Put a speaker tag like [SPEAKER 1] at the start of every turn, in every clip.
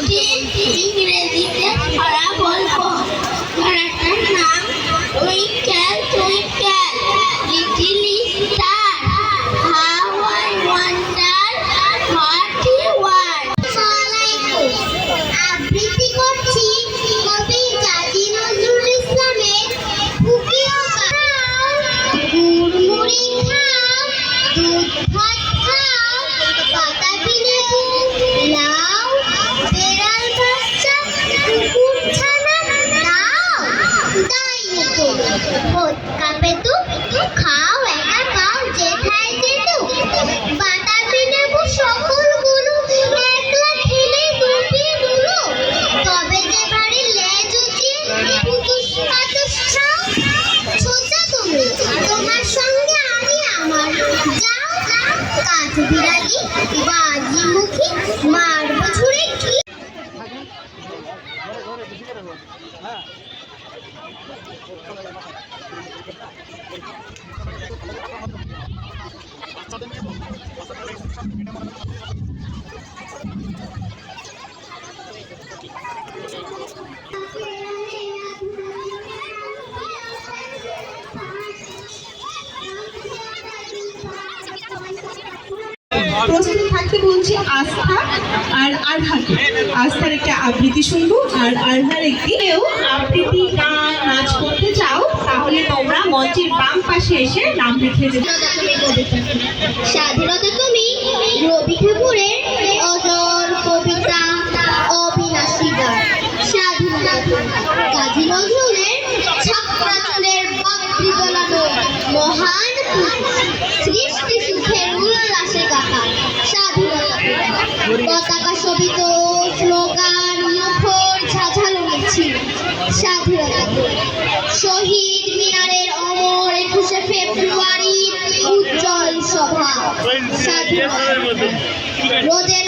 [SPEAKER 1] একটি কাঠ বিড়ালি বাজি মুখী মারব
[SPEAKER 2] প্রস্তুত থাকতে বলছি আস্থা আর আরহাকে। আস্থার একটা আবৃত্তি শুনব আর আরহার একটি কেউ আবৃত্তি গান নাচ করতে চাও, তাহলে তোমরা মঞ্চের বাম পাশে এসে নাম লিখে দেবে।
[SPEAKER 1] স্বাধীনতা তুমি রবি ঠাকুরের অজর কবিতা অবিনাশী গান। স্বাধীনতা কাজী নজরুলের মহান। সৃষ্টি উল্লাসে গাথা, স্বাধীনতা পতাকা শোভিত স্লোগান মুখর ঝাঝালো মিছিল, স্বাধীনতা শহীদ মিনারের অমর একুশে ফেব্রুয়ারি উজ্জ্বল সভা, স্বাধীনতা রোদেলা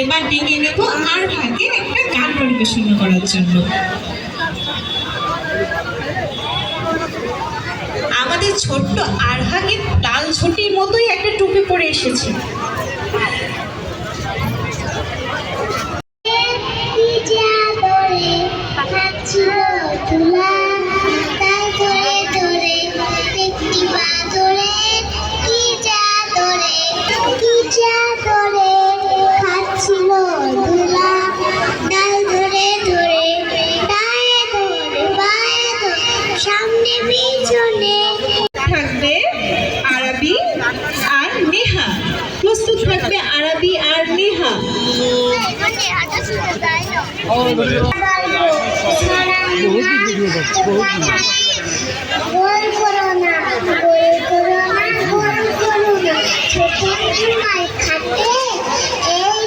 [SPEAKER 2] এবার ডেকে নেব আর ভাগে একটা গান পরিবেশন করার জন্য। আমাদের ছোট্ট আরহাকে তাল ঝুটির মতোই একটা টুপি পরে এসেছে। প্রস্তুত থাকবে আরবি আর নেহা।
[SPEAKER 1] গোল করো না গোল করো না গোল করো না ছোট সময় খাতে এই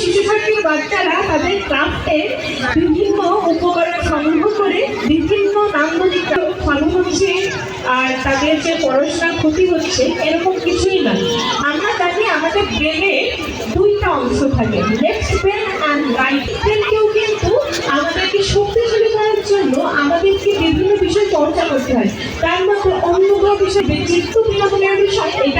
[SPEAKER 2] শিশুছাত্রীর বাচ্চারা তাদের ক্রাফটে বিভিন্ন উপকরণ সংগ্রহ করে বিভিন্ন নান্দনিক ভালো হচ্ছে আর তাদের যে পড়াশোনার ক্ষতি হচ্ছে, এরকম কিছুই না আমরা জানি আমাদের ব্রেনে থাকে লেফট ব্রেন অ্যান্ড রাইট ব্রেনকেও কিন্তু আমাদেরকে শক্তিশালী করার জন্য আমাদেরকে বিভিন্ন বিষয় চর্চা করতে হয়। তার মধ্যে অন্যতম বিষয়, ব্যক্তিত্ব বিনোদনের বিষয়, এটা